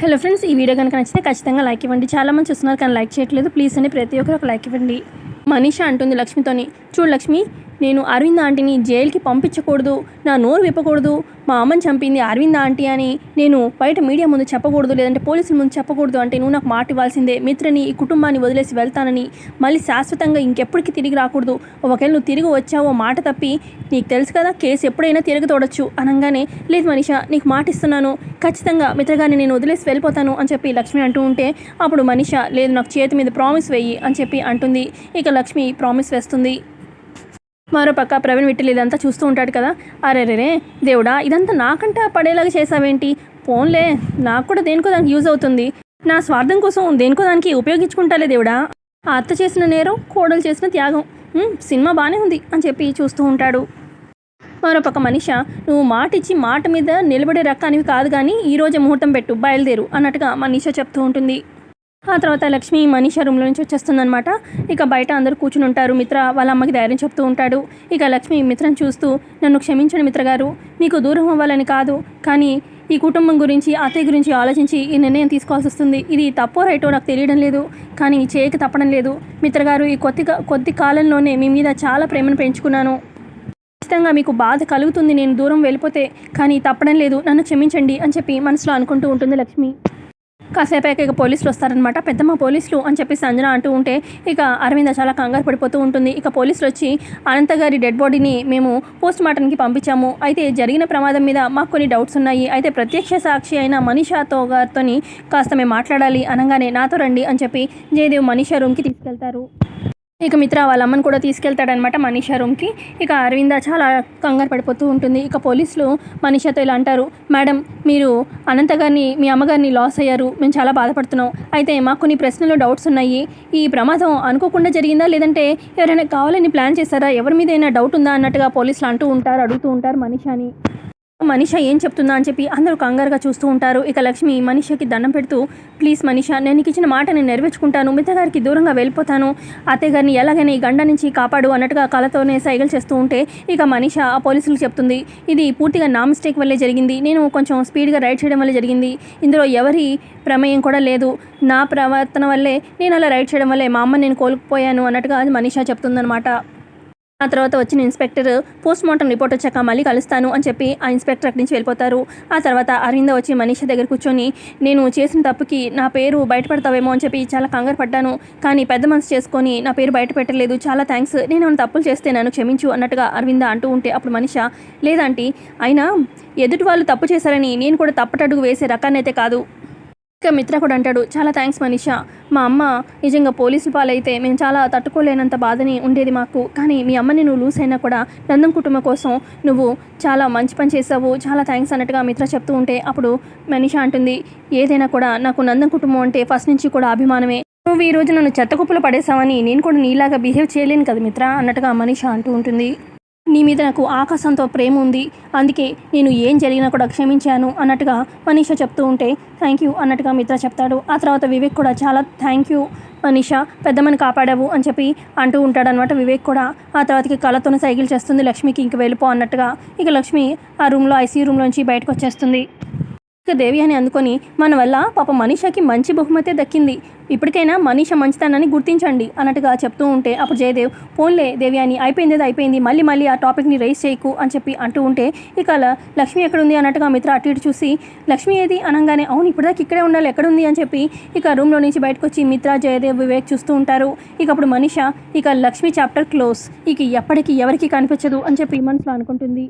Hello friends ఈ video కనుక నచ్చితే ఖచ్చితంగా లైక్ ఇవ్వండి. చాలా మంది చూస్తున్నారు కానీ లైక్ చేయట్లేదు. ప్లీజ్ అని ప్రతి ఒక్కరు ఒక లైక్ ఇవ్వండి. మనీష అంటుంది లక్ష్మితోని. చూడు లక్ష్మి నేను అరవింద్ ఆంటీని జైలుకి పంపించకూడదు నా నోరు విప్పకూడదు మా అమ్మని చంపింది అరవింద్ ఆంటీ అని నేను బయట మీడియా ముందు చెప్పకూడదు లేదంటే పోలీసుల ముందు చెప్పకూడదు అంటే నువ్వు నాకు మాట ఇవ్వాల్సిందే. మిత్రని ఈ కుటుంబాన్ని వదిలేసి వెళ్తానని మళ్ళీ శాశ్వతంగా ఇంకెప్పటికీ తిరిగి రాకూడదు. ఒకవేళ నువ్వు తిరిగి వచ్చావో మాట తప్పి నీకు తెలుసు కదా కేసు ఎప్పుడైనా తిరిగి తోడొచ్చు అనగానే లేదు మనిష నీకు మాట ఇస్తున్నాను. ఖచ్చితంగా మిత్రగాని నేను వదిలేసి వెళ్ళిపోతాను అని చెప్పి లక్ష్మి అంటూ ఉంటే అప్పుడు మనిష లేదు నాకు చేతి మీద ప్రామిస్ వెయ్యి అని చెప్పి అంటుంది. ఇక లక్ష్మి ప్రామిస్ వేస్తుంది. మరోపక్క ప్రవీణ్ విట్టలు ఇదంతా చూస్తూ ఉంటాడు కదా. అరే రే దేవుడా ఇదంతా నాకంటే పడేలాగా చేసావేంటి? పోన్లే నాకు కూడా దేనికో దానికి యూజ్ అవుతుంది. నా స్వార్థం కోసం దేనికో దానికి ఉపయోగించుకుంటాలే దేవుడా. ఆ అత్త చేసిన నేరం కోడలు చేసిన త్యాగం. సినిమా బాగానే ఉంది అని చెప్పి చూస్తూ ఉంటాడు. మరోపక్క మనిష నువ్వు మాట ఇచ్చి మాట మీద నిలబడే రకానివి కాదు కానీ ఈ రోజు ముహూర్తం పెట్టు బయలుదేరు అన్నట్టుగా మనీష చెప్తూ ఉంటుంది. ఆ తర్వాత లక్ష్మి మనీషా రూమ్లో నుంచి వచ్చేస్తుందనమాట ఇక బయట అందరూ కూర్చుని ఉంటారు. మిత్ర వాళ్ళ అమ్మకి ధైర్యం చెప్తూ ఉంటాడు. ఇక లక్ష్మి మిత్రను చూస్తూ నన్ను క్షమించండి మిత్ర గారు. మీకు దూరం అవ్వాలని కాదు. కానీ ఈ కుటుంబం గురించి అత్తయ్య గురించి ఆలోచించి ఈ నిర్ణయం తీసుకోవాల్సి వస్తుంది. ఇది తప్పో రైటో నాకు తెలియడం లేదు. కానీ చేయక తప్పడం లేదు. మిత్రగారు ఈ కొద్ది కొద్ది కాలంలోనే మీ మీద చాలా ప్రేమను పెంచుకున్నాను. ఖచ్చితంగా మీకు బాధ కలుగుతుంది. నేను దూరం వెళ్ళిపోతే కానీ తప్పడం లేదు. నన్ను క్షమించండి అని చెప్పి మనసులో అనుకుంటూ ఉంటుంది లక్ష్మి. కాసేపు ఇక పోలీసులు వస్తారనమాట పెద్దమ్మ పోలీసులు అని చెప్పి సంజన అంటూ ఉంటే ఇక అరవింద చాలా కంగారు పడిపోతూ ఉంటుంది. ఇక పోలీసులు వచ్చి అనంత గారి డెడ్ బాడీని మేము పోస్ట్ మార్టంకి పంపించాము. అయితే జరిగిన ప్రమాదం మీద మాకు కొన్ని డౌట్స్ ఉన్నాయి. అయితే ప్రత్యక్ష సాక్షి అయిన మనీషాతో గారితో కాస్త మేము మాట్లాడాలి అనగానే నాతో రండి అని చెప్పి జయదేవ్ మనీషా రూమ్కి తీసుకెళ్తారు. ఇక మిత్ర వాళ్ళ అమ్మని కూడా తీసుకెళ్తాడనమాట మనీషా రూమ్కి. ఇక అరవింద చాలా కంగారు పడిపోతూ ఉంటుంది. ఇక పోలీసులు మనీషాతో ఇలా అంటారు మేడం మీరు అనంత గారిని మీ అమ్మగారిని లాస్ అయ్యారు. మేము చాలా బాధపడుతున్నాం. అయితే మాకు కొన్ని ప్రశ్నలు డౌట్స్ ఉన్నాయి. ఈ ప్రమాదం అనుకోకుండా జరిగిందా? లేదంటే ఎవరైనా కావాలని ప్లాన్ చేశారా? ఎవరి మీద అయినా డౌట్ ఉందా? అన్నట్టుగా పోలీసులు అంటూ ఉంటారు అడుగుతూ ఉంటారు మనీషాని. మనిష ఏం చెప్తుందా అని చెప్పి అందరూ కంగారుగా చూస్తూ ఉంటారు. ఇక లక్ష్మి మనిషకి దండం పెడుతూ ప్లీజ్ మనిష నేను నీకు ఇచ్చిన మాట నేను నెరవేర్చుకుంటాను. మిగతా దూరంగా వెళ్ళిపోతాను. అత్తయ్య గారిని ఎలాగైనా ఈ గండ నుంచి కాపాడు అన్నట్టుగా కళతోనే సైగలు చేస్తూ ఉంటే ఇక మనిష ఆ పోలీసులకు చెప్తుంది ఇది పూర్తిగా నా మిస్టేక్ వల్లే జరిగింది. నేను కొంచెం స్పీడ్గా రైడ్ చేయడం వల్ల జరిగింది. ఇందులో ఎవరి ప్రమేయం కూడా లేదు. నా ప్రవర్తన వల్లే నేను అలా రైడ్ చేయడం వల్లే మా అమ్మ నేను కోల్పోయాను అన్నట్టుగా మనిష చెప్తుందనమాట ఆ తర్వాత వచ్చిన ఇన్స్పెక్టర్ పోస్ట్ మార్టం రిపోర్ట్ వచ్చాక మళ్ళీ కలుస్తాను అని చెప్పి ఆ ఇన్స్పెక్టర్ అక్కడి నుంచి వెళ్ళిపోతారు. ఆ తర్వాత అరవింద వచ్చి మనీష దగ్గర కూర్చొని నేను చేసిన తప్పుకి నా పేరు బయటపడతావేమో అని చెప్పి చాలా కంగారు పడ్డాను. కానీ పెద్ద మనసు చేసుకొని నా పేరు బయట పెట్టలేదు చాలా థ్యాంక్స్ నేను ఏమైనా తప్పులు చేస్తే నన్ను క్షమించు అన్నట్టుగా అరవింద అంటూ ఉంటే అప్పుడు మనిష లేదంటే అయినా ఎదుటి వాళ్ళు తప్పు చేశారని నేను కూడా తప్పటడుగు వేసే రకాన్ని అయితే కాదు. ఇక మిత్ర కూడా అంటాడు చాలా థ్యాంక్స్ మనీషా. మా అమ్మ నిజంగా పోలీసు పాలైతే మేము చాలా తట్టుకోలేనంత బాధని ఉండేది మాకు. కానీ మీ అమ్మని నువ్వు లూస్ అయినా కూడా నందం కుటుంబం కోసం నువ్వు చాలా మంచి పని చేసావు చాలా థ్యాంక్స్ అన్నట్టుగా మిత్ర చెప్తూ ఉంటే అప్పుడు మనీషా అంటుంది ఏదైనా కూడా నాకు నందం కుటుంబం అంటే ఫస్ట్ నుంచి కూడా అభిమానమే. నువ్వు ఈ రోజు నన్ను చెత్త కుప్పలు పడేసావని నేను కూడా నీలాగా బిహేవ్ చేయలేను కదా మిత్ర అన్నట్టుగా మనీషా అంటూ ఉంటుంది. నీ మీద నాకు ఆకాశంతో ప్రేమ ఉంది. అందుకే నేను ఏం జరిగినా కూడా క్షమించాను అన్నట్టుగా మనీష చెప్తూ ఉంటే థ్యాంక్ యూ అన్నట్టుగా మిత్ర చెప్తాడు. ఆ తర్వాత వివేక్ కూడా చాలా థ్యాంక్ యూ మనీష పెద్దమ్మని కాపాడావు అని చెప్పి అంటూ ఉంటాడనమాట వివేక్ కూడా. ఆ తర్వాతకి కళ్ళతోనే సైకిల్ చేస్తుంది. లక్ష్మికి ఇంక వెళ్ళిపో అన్నట్టుగా ఇక లక్ష్మి ఆ రూమ్లో ఐసీయూ రూమ్లోంచి బయటకు వచ్చేస్తుంది. దేవి అని అందుకొని మన వల్ల పాప మనీషాకి మంచి బహుమతే దక్కింది. ఇప్పటికైనా మనీష మంచితనాన్ని గుర్తించండి అన్నట్టుగా చెప్తూ ఉంటే అప్పుడు జయదేవ్ పోన్లే దేవి అని అయిపోయింది అయిపోయింది మళ్ళీ మళ్ళీ ఆ టాపిక్ని రైస్ చేయకు అని చెప్పి అంటూ ఉంటే ఇక లక్ష్మి ఎక్కడుంది అన్నట్టుగా మిత్ర అటు ఇటు చూసి లక్ష్మి ఏది అనగానే అవును ఇప్పటిదాకా ఇక్కడే ఉండాలి ఎక్కడుంది అని చెప్పి ఇక రూమ్లో నుంచి బయటకు వచ్చి మిత్ర జయదేవ్ వివేక్ చూస్తూ ఉంటారు. ఇక అప్పుడు మనీష ఇక లక్ష్మి చాప్టర్ క్లోజ్ ఇక ఎప్పటికీ ఎవరికి కనిపించదు అని చెప్పి మనసులో అనుకుంటుంది.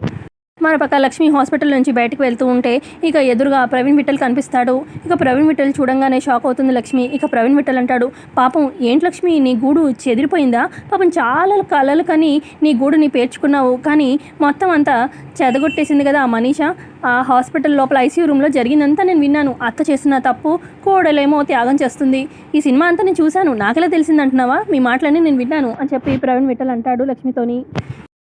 మరోపక్క లక్ష్మి హాస్పిటల్ నుంచి బయటకు వెళ్తూ ఉంటే ఇక ఎదురుగా ప్రవీణ్ విఠల్ కనిపిస్తాడు. ఇక ప్రవీణ్ విఠల్ చూడంగానే షాక్ అవుతుంది లక్ష్మి. ఇక ప్రవీణ్ విఠల్ అంటాడు పాపం ఏంటి లక్ష్మి? నీ గూడు చెదిరిపోయిందా? పాపం చాలా కలలు కని నీ గూడుని పేర్చుకున్నావు. కానీ మొత్తం అంతా చెదగొట్టేసింది కదా ఆ మనీష. ఆ హాస్పిటల్ లోపల ఐసీయూ రూమ్లో జరిగిందంతా నేను విన్నాను. అత్త చేసిన తప్పు కోడలేమో త్యాగం చేస్తుంది. ఈ సినిమా అంతా నేను చూశాను. నాకెలా తెలిసిందంటున్నావా మీ మాటలన్నీ నేను విన్నాను అని చెప్పి ప్రవీణ్ విఠల్ అంటాడు లక్ష్మితోని.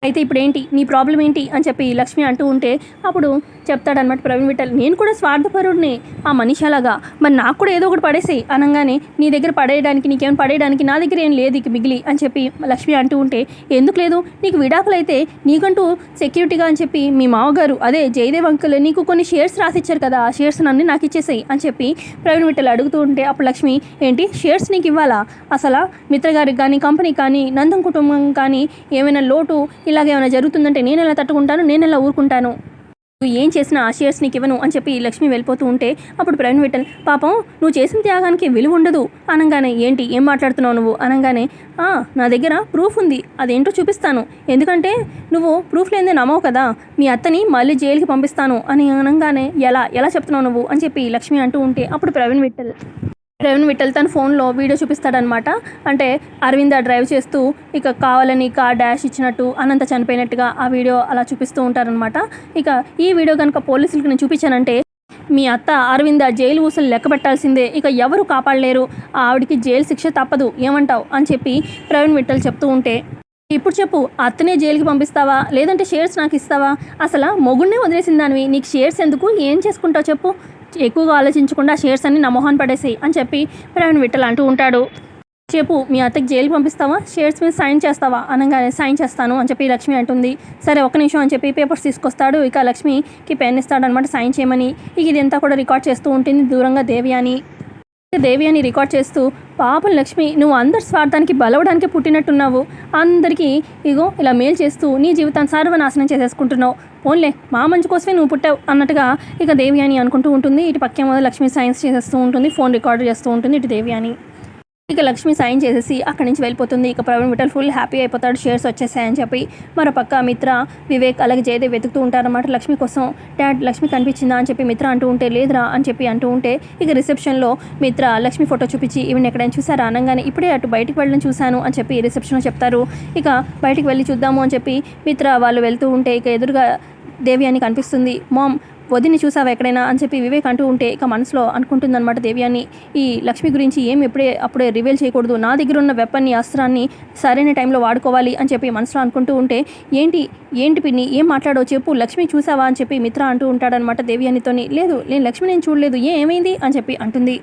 అయితే ఇప్పుడు ఏంటి నీ ప్రాబ్లం ఏంటి? అని చెప్పి లక్ష్మి అంటూ ఉంటే అప్పుడు చెప్తాడనమాట ప్రవీణ్ విఠల్. నేను కూడా స్వార్థపరుడిని ఆ మనిషి అలాగా? మరి నాకు కూడా ఏదో ఒకటి పడేసేయి. అనగానే నీ దగ్గర పడేయడానికి నీకేమైనా పడేయడానికి నా దగ్గర ఏం లేదు ఇక మిగిలి అని చెప్పి లక్ష్మి అంటూ ఉంటే ఎందుకు లేదు? నీకు విడాకులు అయితే నీకంటూ సెక్యూరిటీగా అని చెప్పి మీ మామగారు అదే జయదేవ్ అంకుల్ నీకు కొన్ని షేర్స్ రాసిచ్చారు కదా ఆ షేర్స్ నన్ను నాకు ఇచ్చేసాయి అని చెప్పి ప్రవీణ్ విఠల్ అడుగుతూ ఉంటే అప్పుడు లక్ష్మి ఏంటి? షేర్స్ నీకు ఇవ్వాలా? అసలు మిత్రగారికి కానీ కంపెనీ కానీ నందం కుటుంబం కానీ ఏమైనా లోటు ఇలాగ ఏమైనా జరుగుతుందంటే నేను ఎలా తట్టుకుంటాను? నేను ఎలా ఊరుకుంటాను? నువ్వు ఏం చేసినా ఆ షేర్స్ నీకు ఇవ్వను అని చెప్పి లక్ష్మి వెళ్ళిపోతూ ఉంటే అప్పుడు ప్రవీణ్ విఠల్ పాపం నువ్వు చేసిన త్యాగానికి విలువ ఉండదు. అనగానే ఏంటి? ఏం మాట్లాడుతున్నావు నువ్వు? అనగానే "ఆ, నా దగ్గర ప్రూఫ్ ఉంది. అదేంటో చూపిస్తాను. ఎందుకంటే నువ్వు ప్రూఫ్ లేదే నమ్మవు కదా. మీ అత్తని మళ్ళీ జైలుకి పంపిస్తాను. అని అనగానే ఎలా? ఎలా చెప్తున్నావు నువ్వు? అని చెప్పి లక్ష్మి అంటూ ఉంటే అప్పుడు ప్రవీణ్ విఠల్ ప్రవీణ్ విఠల్ తన ఫోన్లో వీడియో చూపిస్తాడనమాట. అంటే అరవింద డ్రైవ్ చేస్తూ ఇక కావాలని కార్ డాష్ ఇచ్చినట్టు అనంత చనిపోయినట్టుగా ఆ వీడియో అలా చూపిస్తూ ఉంటారనమాట. ఇక ఈ వీడియో కనుక పోలీసులకు నేను చూపించానంటే మీ అత్త అరవింద జైలు ఊసలు లెక్క పెట్టాల్సిందే. ఇక ఎవరు కాపాడలేరు? ఆవిడికి జైలు శిక్ష తప్పదు. ఏమంటావు? అని చెప్పి ప్రవీణ్ విఠల్ చెప్తూ ఉంటే ఇప్పుడు చెప్పు అత్తనే జైలుకి పంపిస్తావా? లేదంటే షేర్స్ నాకు ఇస్తావా? అసలు మొగుడినే వదిలేసిన దానివి నీకు షేర్స్ ఎందుకు? ఏం చేసుకుంటావు చెప్పు. ఎక్కువగా ఆలోచించకుండా షేర్స్ అన్ని నమోహన్ మొహాన్ పడేసేయి అని చెప్పి ప్రవీణ్ విఠల్ అంటూ ఉంటాడు. చెప్పు మీ అత్తకి జైలు పంపిస్తావా? షేర్స్ మీద సైన్ చేస్తావా? అనగానే సైన్ చేస్తాను అని చెప్పి లక్ష్మి అంటుంది. సరే ఒక్క నిమిషం అని చెప్పి పేపర్స్ తీసుకొస్తాడు. ఇక లక్ష్మికి పెన్ ఇస్తాడు అనమాట సైన్ చేయమని. ఇక ఇదంతా కూడా రికార్డ్ చేస్తూ ఉంటుంది దూరంగా దేవి అని. దేవి అని రికార్డ్ చేస్తూ పాపం లక్ష్మి నువ్వు అందరి స్వార్థానికి బలవడానికి పుట్టినట్టున్నావు. అందరికీ ఇగో ఇలా మేలు చేస్తూ నీ జీవితాన్ని సర్వనాశనం చేసేసుకుంటున్నావు. పోన్లే మా మంచి కోసమే నువ్వు పుట్టావు అన్నట్టుగా ఇక దేవి అని అనుకుంటూ ఉంటుంది. ఇటు పక్కేమో లక్ష్మి సైన్స్ చేసేస్తూ ఉంటుంది ఫోన్ రికార్డు చేస్తూ ఉంటుంది ఇటు దేవి అని. ఇక లక్ష్మి సైన్ చేసేసి అక్కడి నుంచి వెళ్ళిపోతుంది. ఇక ప్రవీణ్ విఠల్ ఫుల్ హ్యాపీ అయిపోతాడు. షేర్స్ వచ్చేసాయని చెప్పి మరో పక్క మిత్ర వివేక్ అలాగే జయదేవ్ వెతుకుతూ ఉంటారన్నమాట. లక్ష్మి కోసం డాడ్ లక్ష్మి కనిపించిందా అని చెప్పి మిత్ర అంటూ ఉంటే లేదురా అని చెప్పి అంటూ ఉంటే ఇక రిసెప్షన్లో మిత్ర లక్ష్మి ఫోటో చూపించి ఈవెన్ ఎక్కడైనా చూసారా అనగానే ఇప్పుడే అటు బయటికి వెళ్ళడం చూశాను అని చెప్పి రిసెప్షన్లో చెప్తారు. ఇక బయటికి వెళ్ళి చూద్దాము అని చెప్పి మిత్ర వాళ్ళు వెళ్తూ ఉంటే ఇక ఎదురుగా దేవి అని కనిపిస్తుంది. మామ్ వదిని చూసావా ఎక్కడైనా అని చెప్పి వివేక్ అంటూ ఉంటే ఇక మనసులో అనుకుంటుందన్నమాట దేవ్యాన్ని. ఈ లక్ష్మి గురించి ఏం ఎప్పుడే అప్పుడే రివీల్ చేయకూడదు. నా దగ్గర ఉన్న వెపన్ని అస్త్రాన్ని సరైన టైంలో వాడుకోవాలి అని చెప్పి మనసులో అనుకుంటూ ఉంటే ఏంటి ఏంటి పిన్ని ఏం మాట్లాడో చెప్పు లక్ష్మి చూసావా అని చెప్పి మిత్ర అంటూ ఉంటాడనమాట దేవ్యానితోని. లేదు నేను లక్ష్మి నేను చూడలేదు ఏమైంది అని చెప్పి అంటుంది.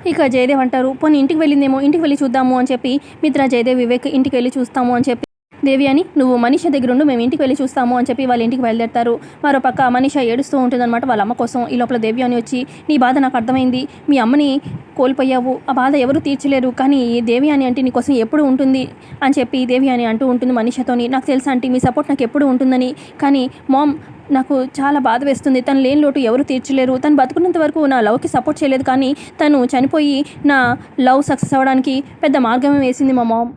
ఇక జయదేవ్ అంటారు పోనీ ఇంటికి వెళ్ళిందేమో ఇంటికి వెళ్ళి చూద్దాము అని చెప్పి మిత్ర జయదేవ్ వివేక్ ఇంటికి వెళ్ళి చూస్తాము అని చెప్పి దేవి అని నువ్వు మనీష దగ్గరుండు మేము ఇంటికి వెళ్ళి చూస్తాము అని చెప్పి వాళ్ళ ఇంటికి బయలుదేరతారు. మరో పక్క మనీష ఏడుస్తూ ఉంటుందన్నమాట వాళ్ళ అమ్మ కోసం. ఈ లోపల దేవి అని వచ్చి నీ బాధ నాకు అర్థమైంది. మీ అమ్మని కోల్పోయావు. ఆ బాధ ఎవరు తీర్చలేరు. కానీ ఈ దేవి అని అంటే నీ కోసం ఎప్పుడు ఉంటుంది అని చెప్పి దేవి అని అంటూ ఉంటుంది మనీషతోని. నాకు తెలుసా అంటే మీ సపోర్ట్ నాకు ఎప్పుడు ఉంటుందని. కానీ మామ్ నాకు చాలా బాధ వేస్తుంది. తను లేని లోటు ఎవరు తీర్చలేరు. తను బతుకున్నంత వరకు నా లవ్కి సపోర్ట్ చేయలేదు. కానీ తను చనిపోయి నా లవ్ సక్సెస్ అవ్వడానికి పెద్ద మార్గమే వేసింది మా మామ్.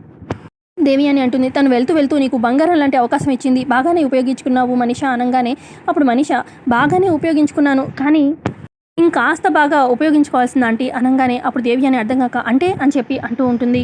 దేవి అని అంటుంది. తను వెళ్తూ వెళ్తూ నీకు బంగారం లాంటి అవకాశం ఇచ్చింది. బాగానే ఉపయోగించుకున్నావు మనిష అనగానే. అప్పుడు మనిష బాగానే ఉపయోగించుకున్నాను కానీ ఇంకాస్త బాగా ఉపయోగించుకోవాల్సింది ఆంటీ అనగానే. అప్పుడు దేవి అని అర్థం కాక అంటే అని చెప్పి అంటూ ఉంటుంది.